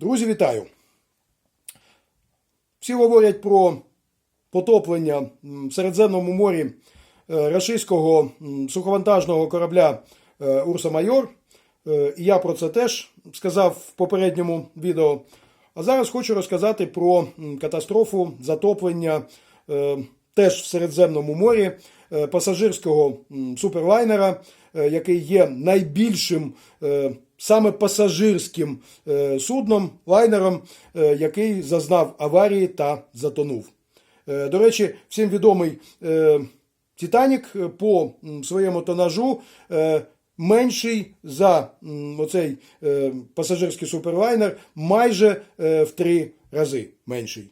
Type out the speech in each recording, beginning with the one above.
Друзі, вітаю! Всі говорять про потоплення в Середземному морі е, рашистського суховантажного корабля е, Урса Майор. Е, І я про це теж сказав в попередньому відео. А зараз хочу розказати про катастрофу затоплення теж в Середземному морі пасажирського суперлайнера, який є найбільшим саме пасажирським е, судном, лайнером, е, який зазнав аварії та затонув. Е, До речі, всім відомий Титанік по своєму тонажу менший за оцей пасажирський суперлайнер майже в три рази менший.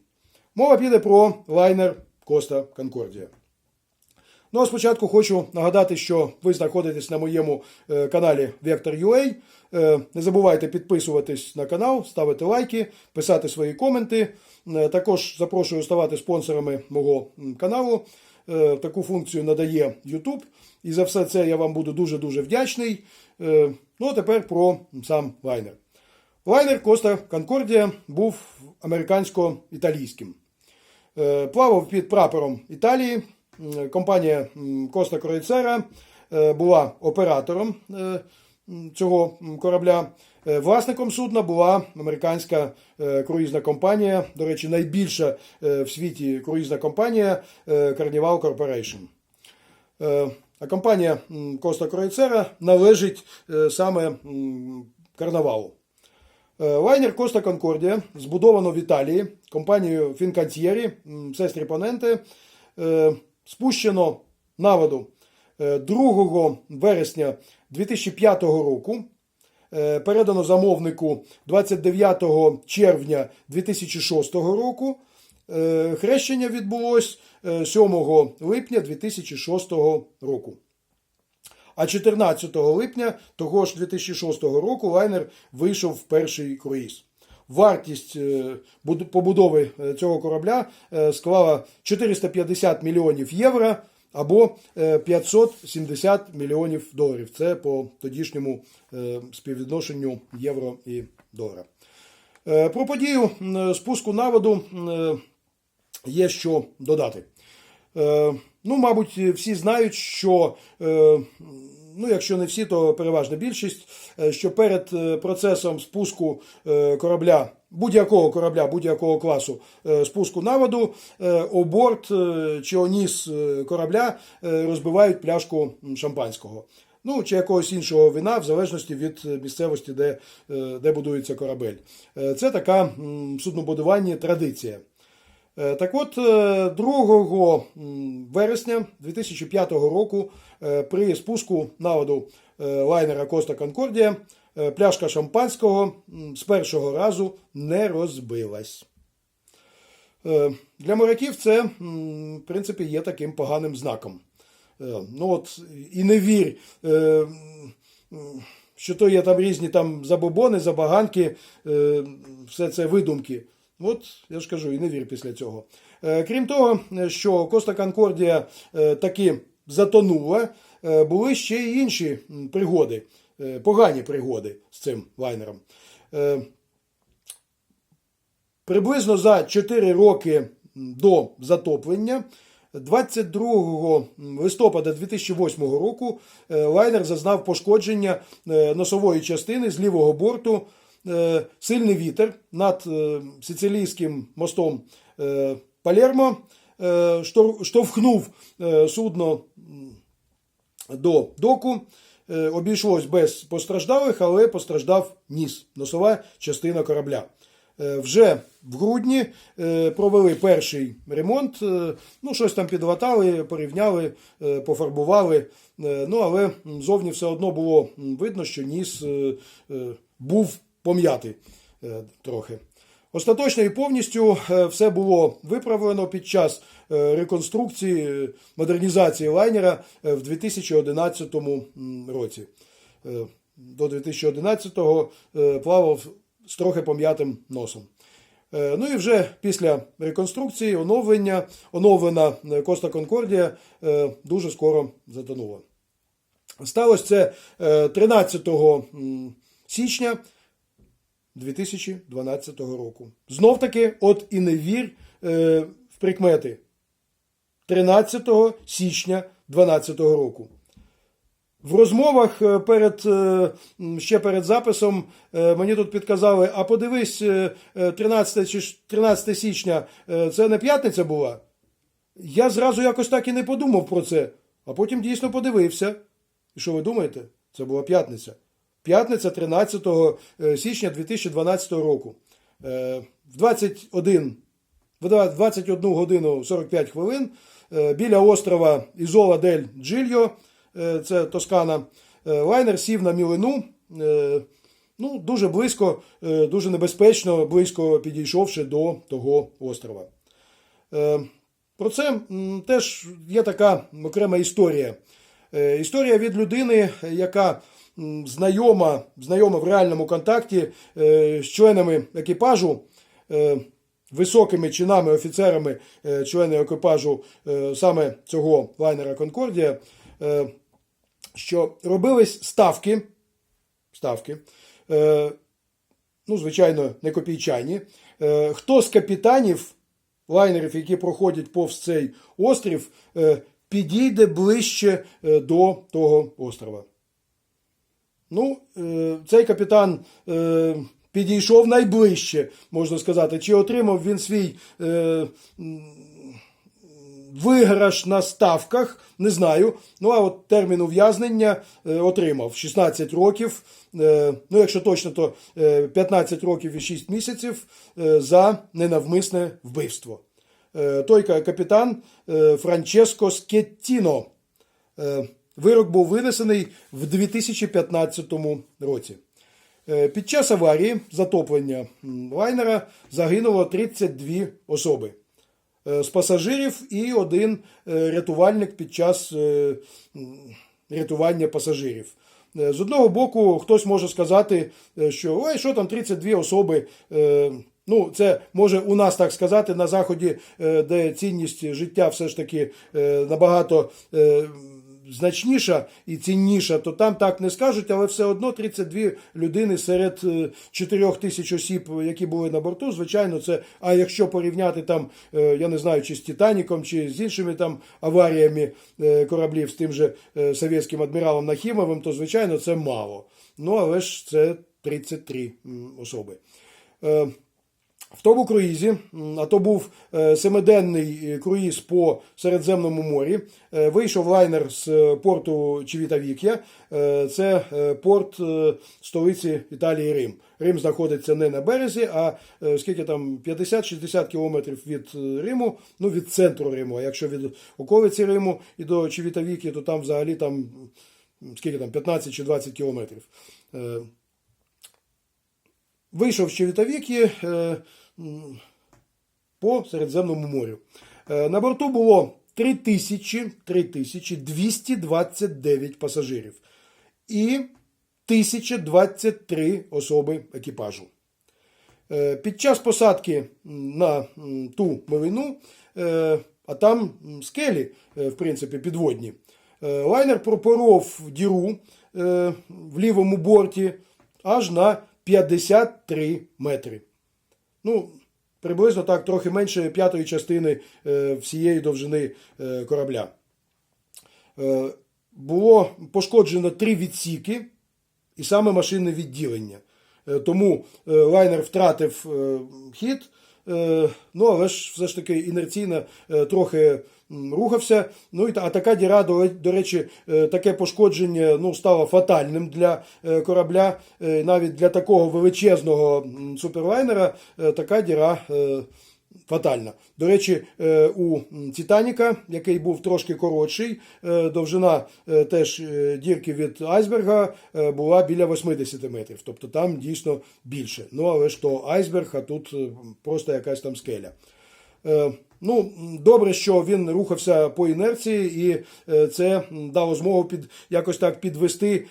Мова піде про лайнер Коста Конкордія. Ну а спочатку хочу нагадати, що ви знаходитесь на моєму е, каналі Vector.ua. Е, Не забувайте підписуватись на канал, ставити лайки, писати свої коменти. Е, Також запрошую ставати спонсорами мого каналу. Таку функцію надає YouTube. І за все це я вам буду дуже-дуже вдячний. Ну а тепер про сам лайнер. Лайнер Коста Конкордія був американсько-італійським. Плавав під прапором Італії. М, Компанія Коста Кроїцера е, була оператором е, цього корабля. Е, Власником судна була американська е, круїзна компанія, до речі, найбільша е, в світі круїзна компанія е, Carnival Corporation. Е, А компанія Коста Кроїцера належить е, саме карнавалу. Е, Лайнер Коста Конкордія збудовано в Італії компанією Фінкантьєрі, сестрі Поненте. Е, Спущено на воду е, 2 вересня 2005 року. Е, Передано замовнику 29 червня 2006 року. Е, Хрещення відбулось е, 7 липня 2006 року. А 14 липня того ж 2006 року лайнер вийшов в перший круїз. Вартість е, побудови е, цього корабля е, склала 450 мільйонів євро або е, 570 мільйонів доларів. Це по тодішньому співвідношенню євро і долара. Про подію спуску на воду є що додати. Ну, мабуть, всі знають, що, е, ну, якщо не всі, то переважна більшість, е, що перед е, процесом спуску корабля, будь-якого корабля, будь-якого класу спуску на воду, о борт е, чи о ніс е, корабля розбивають пляшку шампанського. Ну, чи якогось іншого вина, в залежності від місцевості, де, де будується корабель. Це така суднобудуванні традиція. Е, Так от, е, 2 вересня 2005 року е, при спуску на воду е, лайнера Коста Конкордія е, пляшка шампанського з першого разу не розбилась. Е, Для моряків це, в принципі, є таким поганим знаком. Е, Ну от, і не вір, е, що то є там різні там забобони, забаганки, е, все це видумки. От я ж кажу, і не вір після цього. Е, Крім того, що Коста Конкордія е, таки затонула, е, були ще й інші пригоди, погані пригоди з цим лайнером. Приблизно за 4 роки до затоплення, 22 листопада 2008 року, лайнер зазнав пошкодження носової частини з лівого борту. Е, Сильний вітер над е, сицилійським мостом е, Палермо штовхнув судно до доку. Обійшлось без постраждалих, але постраждав ніс, носова частина корабля. Вже в грудні провели перший ремонт. Ну, щось там підлатали, порівняли, пофарбували. Ну, але зовні все одно було видно, що ніс був пом'ятий е, трохи. Остаточно і повністю е, все було виправлено під час е, реконструкції, модернізації лайнера в 2011 році. До 2011-го е, плавав з трохи пом'ятим носом. Ну і вже після реконструкції, оновлення, оновлена Коста Конкордія дуже скоро затонула. Сталося це е, 13 січня 2012 року. Знов таки, от і не вір е, в прикмети. 13 січня 2012 року. В розмовах е, перед, е, ще перед записом е, мені тут підказали, а подивись, е, е, 13, 13 січня це не п'ятниця була? Я зразу якось так і не подумав про це, а потім дійсно подивився. І що ви думаєте? Це була п'ятниця. П'ятниця 13 е, січня 2012 року. Е, В 21, в 21 годину 45 хвилин е, біля острова Ізола дель Джильо, це Тоскана, лайнер сів на мілину. Ну, дуже близько, дуже небезпечно, близько підійшовши до того острова. Про це теж є така окрема історія. Історія від людини, яка знайома, знайома в реальному контакті е, з членами екіпажу, е, високими чинами, офіцерами, е, члени екіпажу саме цього лайнера Конкордія, що робились ставки, ставки ну, звичайно, не копійчані. Хто з капітанів лайнерів, які проходять повз цей острів, підійде ближче до того острова? Ну, е, цей капітан е, підійшов найближче, можна сказати. Чи отримав він свій е, виграш на ставках, не знаю. Ну, а от термін ув'язнення отримав 16 років. ну, якщо точно, то е, 15 років і 6 місяців за ненавмисне вбивство. Той капітан Франческо Скеттіно. Вирок був винесений в 2015 році. Е, Під час аварії затоплення лайнера загинуло 32 особи е, з пасажирів і один е, рятувальник під час рятування пасажирів. З одного боку, хтось може сказати, що ой, що там 32 особи. Ну, це може у нас так сказати на заході, де цінність життя все ж таки набагато значніша і цінніша, то там так не скажуть, але все одно 32 людини серед 4 тисяч осіб, які були на борту, звичайно, це. А якщо порівняти там, е, я не знаю, чи з Титаніком, чи з іншими там аваріями е, кораблів, з тим же е, совєтським адміралом Нахімовим, то звичайно це мало. Ну але ж це 33 особи. В тому круїзі, а то був е, семиденний е, круїз по Середземному морі, е, вийшов лайнер з порту Чивітавік'я. Е, Це порт столиці Італії Рим. Рим знаходиться не на березі, а скільки там 50-60 кілометрів від Риму, ну від центру Риму. А якщо від околиці Риму і до Чивітавіки, то там взагалі там скільки там 15 чи 20 кілометрів. Вийшов з Чевітавіки по Середземному морю. Е, На борту було 3000, 3229 пасажирів і 1023 особи екіпажу. Е, Під час посадки на ту милину, е, а там скелі, в принципі, підводні, лайнер пропоров діру в лівому борті аж на 53 метри. Ну, приблизно так, трохи менше п'ятої частини е, всієї довжини е, корабля. Е, Було пошкоджено три відсіки і саме машинне відділення. Тому лайнер втратив хід, ну але ж все ж таки інерційно е, трохи рухався. Ну і а така діра, до, речі, е, таке пошкодження ну, стало фатальним для е, корабля. Е, Навіть для такого величезного суперлайнера е, така діра. Фатальна. До речі, е, у Титаніка, який був трошки коротший, е, довжина е, теж дірки від айсберга була біля 80 метрів. Тобто там дійсно більше. Ну, але ж то айсберг, а тут просто якась там скеля. Ну, добре, що він рухався по інерції, і це дало змогу під якось так підвести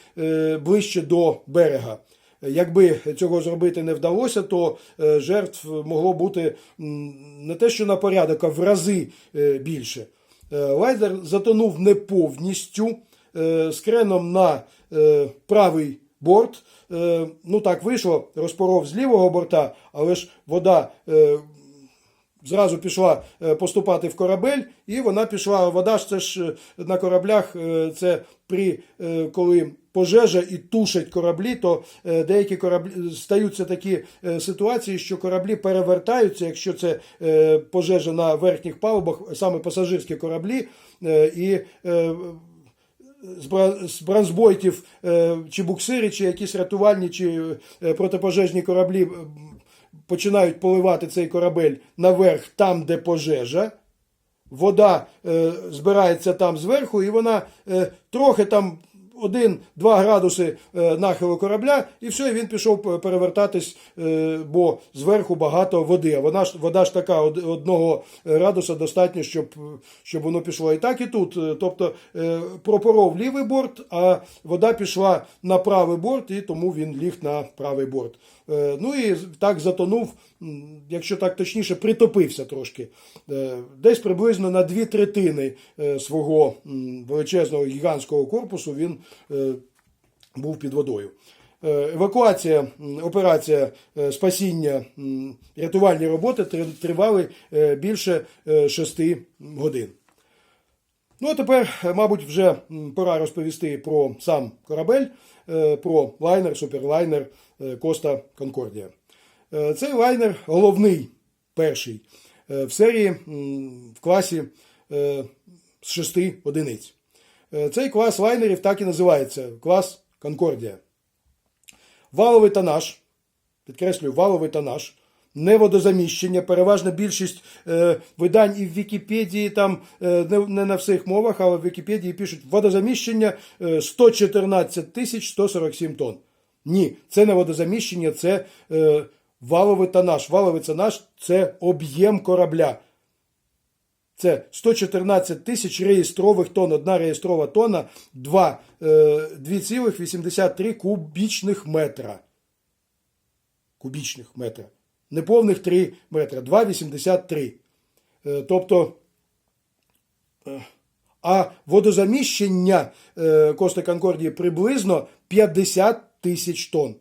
ближче до берега. Якби цього зробити не вдалося, то е, жертв могло бути не те, що на порядок, а в рази е, більше. Е, Лайнер затонув не повністю з креном на правий борт. Ну так вийшло, розпоров з лівого борта, але ж вода. Зразу пішла поступати в корабель, і вона пішла. Вода ж це ж на кораблях, це при коли пожежа і тушать кораблі, то е, деякі кораблі стаються такі е, ситуації, що кораблі перевертаються, якщо це е, пожежа на верхніх палубах, саме пасажирські кораблі, е, і е, з бра- з бронзбойтів е, чи буксири, чи якісь рятувальні чи е, протипожежні кораблі е, починають поливати цей корабель наверх, там, де пожежа. Вода е, збирається там зверху, і вона е, трохи там 1-2 градуси е, нахилу корабля, і все, і він пішов перевертатись, е, бо зверху багато води. А вона ж вода ж така одного градуса достатньо, щоб, щоб воно пішло. І так і тут. Е, Тобто пропоров лівий борт, а вода пішла на правий борт, і тому він ліг на правий борт. Ну і так затонув, якщо так точніше, притопився трошки. Десь приблизно на дві третини свого величезного гігантського корпусу він був під водою. Е, Евакуація, операція е, спасіння, рятувальні роботи тривали е, більше 6 годин. Ну, а тепер, е, мабуть, вже пора розповісти про сам корабель, е, про лайнер, суперлайнер е, Коста Конкордія. Е, Цей лайнер головний, перший е, в серії в класі е, з шести одиниць. Е, Цей клас лайнерів так і називається клас Конкордія. Валовий тонаж, підкреслюю, валовий тонаж, неводозаміщення. Переважна більшість е, видань і в Вікіпедії, там е, не, не на всіх мовах, але в Вікіпедії пишуть водозаміщення е, 114 тисяч 147 тонн. Ні, це не водозаміщення, це е, валовий тонаж. Валовий тонаж – це об'єм корабля. Це 114 тисяч реєстрових тонн. Одна реєстрова тонна е, 2,83 кубічних метра. Кубічних метра. Неповних 3 метра. 2,83. Е, Тобто, е, а водозаміщення е, Коста Конкордії приблизно 50 тисяч тонн.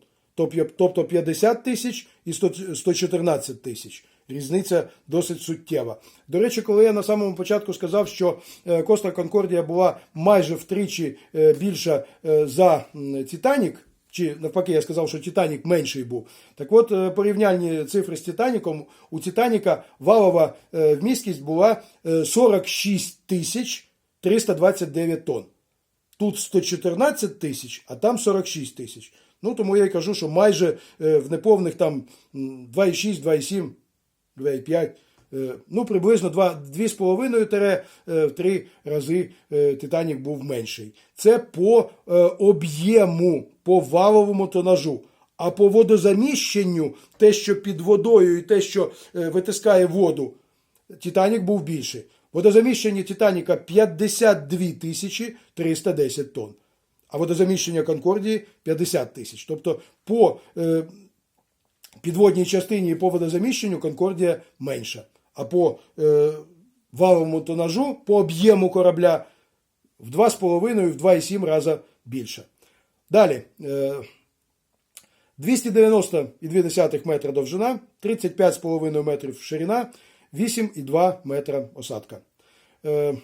Тобто 50 тисяч і 114 тисяч. Різниця досить суттєва. До речі, коли я на самому початку сказав, що е, Коста Конкордія була майже втричі е, більша е, за Титанік, чи навпаки, я сказав, що Титанік менший був. Так от, порівняльні цифри з Титаніком, у Титаніка валова вмісткість була е, 46 тисяч 329 тонн. Тут 114 тисяч, а там 46 тисяч. Ну, тому я й кажу, що майже в неповних там м, 2,6, 2,7, 2,5, е, ну, приблизно 2,5-3 е, рази е, Титанік був менший. Це по об'єму, по валовому тонажу. А по водозаміщенню, те, що під водою і те, що витискає воду, Титанік був більший. Водозаміщення Титаніка 52 тисячі 310 тонн, а водозаміщення Конкордії 50 тисяч. Тобто по підводній частині і по водозаміщенню Конкордія менша. А по е, валовому тонажу, по об'єму корабля в 2,5 в 2,7 рази більше. Далі. Е, 290,2 метра довжина, 35,5 метрів ширина, 8,2 метра осадка. Е,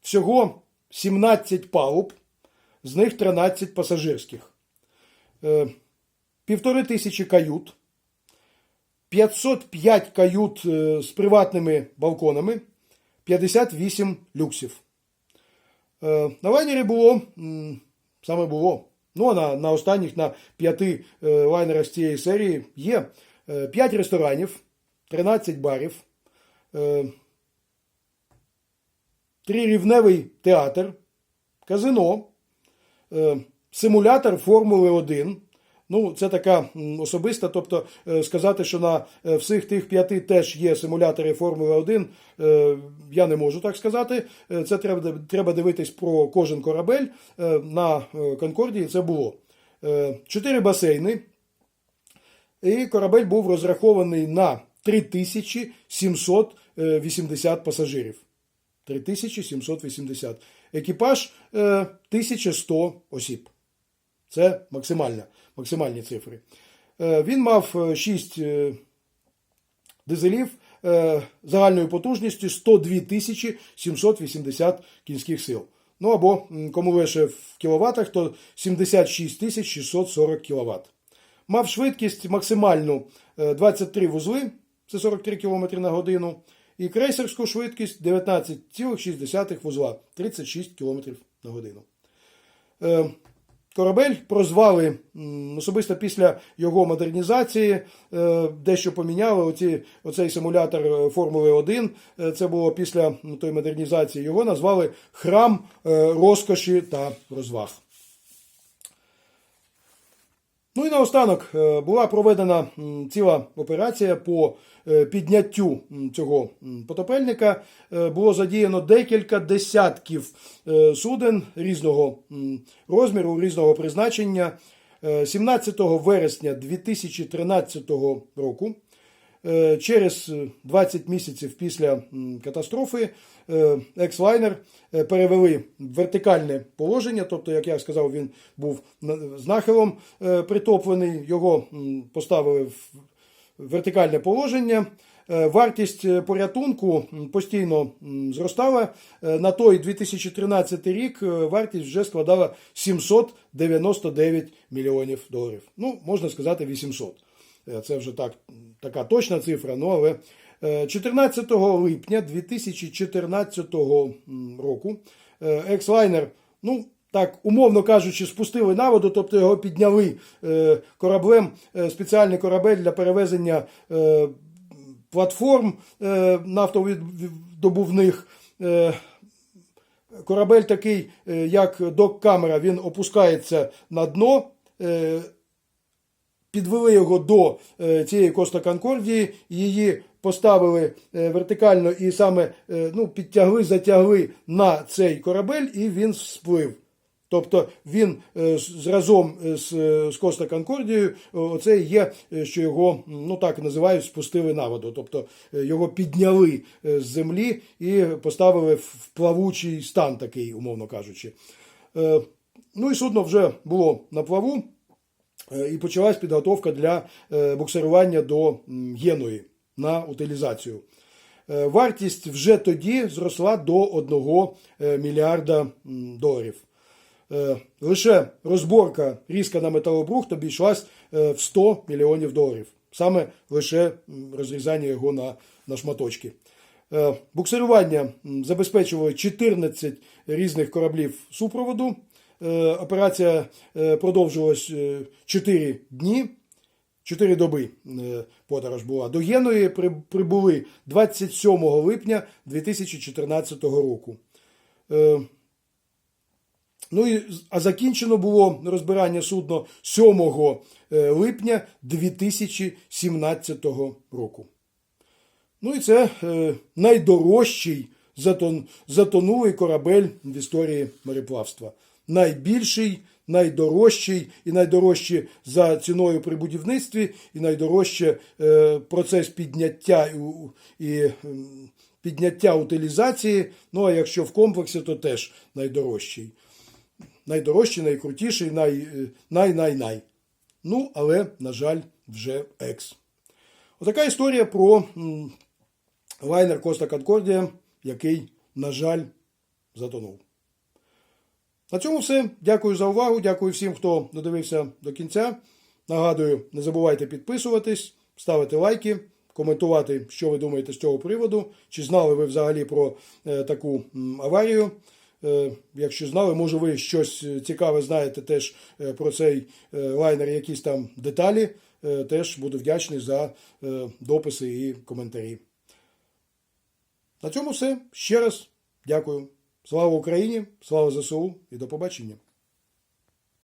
всього 17 палуб, з них 13 пасажирських. Е, півтори тисячі кают, 505 кают е, з приватними балконами, 58 люксів. Е, На лайнері було, саме було, ну а на, на останніх, на п'яти е, лайнерах з цієї серії є 5 ресторанів, 13 барів, е, трирівневий театр, казино, е, симулятор Формули 1. Ну, це така особиста, тобто е, сказати, що на е, всіх тих п'яти теж є симулятори Формули 1, е, я не можу так сказати. Це треба, треба дивитись про кожен корабель. На Конкордії це було. Чотири басейни, і корабель був розрахований на 3780 пасажирів. 3780. Екіпаж е, 1100 осіб. Це максимальна максимальні цифри. Е, Він мав 6 дизелів е, загальною потужністю 102 тисячі 780 кінських сил. Ну або, кому лише в кіловатах, то 76 тисяч 640 кВт. Мав швидкість максимальну е, 23 вузли, це 43 км на годину, і крейсерську швидкість 19,6 вузла, 36 км на годину. Корабель прозвали особисто після його модернізації, е, дещо поміняли. Оці, оцей симулятор е, Формули 1. е, Це було після тої модернізації. Його назвали Храм розкоші та розваг. Ну і наостанок е, була проведена ціла операція по е, підняттю цього потопельника. Е, Було задіяно декілька десятків суден різного розміру, різного призначення. Е, 17 вересня 2013 року Через 20 місяців після катастрофи е, екслайнер е, перевели в вертикальне положення, тобто, як я сказав, він був з нахилом е, притоплений, його поставили в вертикальне положення. Е, Вартість е, порятунку постійно зростала. Е, На той 2013 рік е, вартість вже складала 799 мільйонів доларів. Ну, можна сказати, 800. Е, Це вже так, така точна цифра, ну але е, 14 липня 2014 року е, екслайнер, ну так, умовно кажучи, спустили на воду, тобто його підняли е, кораблем, е, спеціальний корабель для перевезення е, платформ е, нафтовидобувних. Е, Корабель такий, е, як док-камера, він опускається на дно. Підвели його до е, цієї Коста Конкордії, її поставили е, вертикально і саме е, ну, підтягли, затягли на цей корабель, і він сплив. Тобто він е, з- з, Коста Конкордією, оце є, що його, ну так називають, спустили на воду. Тобто його підняли з землі і поставили в плавучий стан, такий, умовно кажучи. Ну і судно вже було на плаву. Е, І почалась підготовка для е, буксирування до м, Геної на утилізацію. Е, Вартість вже тоді зросла до 1 е, мільярда доларів. Лише розборка різка на металобрухт обійшлась в 100 мільйонів доларів. Саме лише розрізання його на, на шматочки. Буксирування м, забезпечувало 14 різних кораблів супроводу. Е, Операція е, продовжувалась 4 дні. Чотири доби е, подорож була. До Геної прибули 27 липня 2014 року. Е, Ну і, а закінчено було розбирання судна 7 е, липня 2017 року. Ну і це е, найдорожчий затон, затонулий корабель в історії мореплавства. Найбільший, найдорожчий і найдорожчий за ціною при будівництві, і найдорожче е, процес підняття і, підняття утилізації. Ну а якщо в комплексі, то теж найдорожчий. Найдорожчий, найкрутіший, най, е. Ну, але, на жаль, вже екс. Отака історія про лайнер Коста Конкордія, який, на жаль, затонув. На цьому все. Дякую за увагу. Дякую всім, хто додивився до кінця. Нагадую, не забувайте підписуватись, ставити лайки, коментувати, що ви думаєте з цього приводу. Чи знали ви взагалі про е, таку аварію? Е, якщо знали, може ви щось цікаве знаєте теж е, про цей лайнер, якісь там деталі. Теж буду вдячний за дописи і коментарі. На цьому все. Ще раз дякую. Слава Україні, слава ЗСУ і до побачення.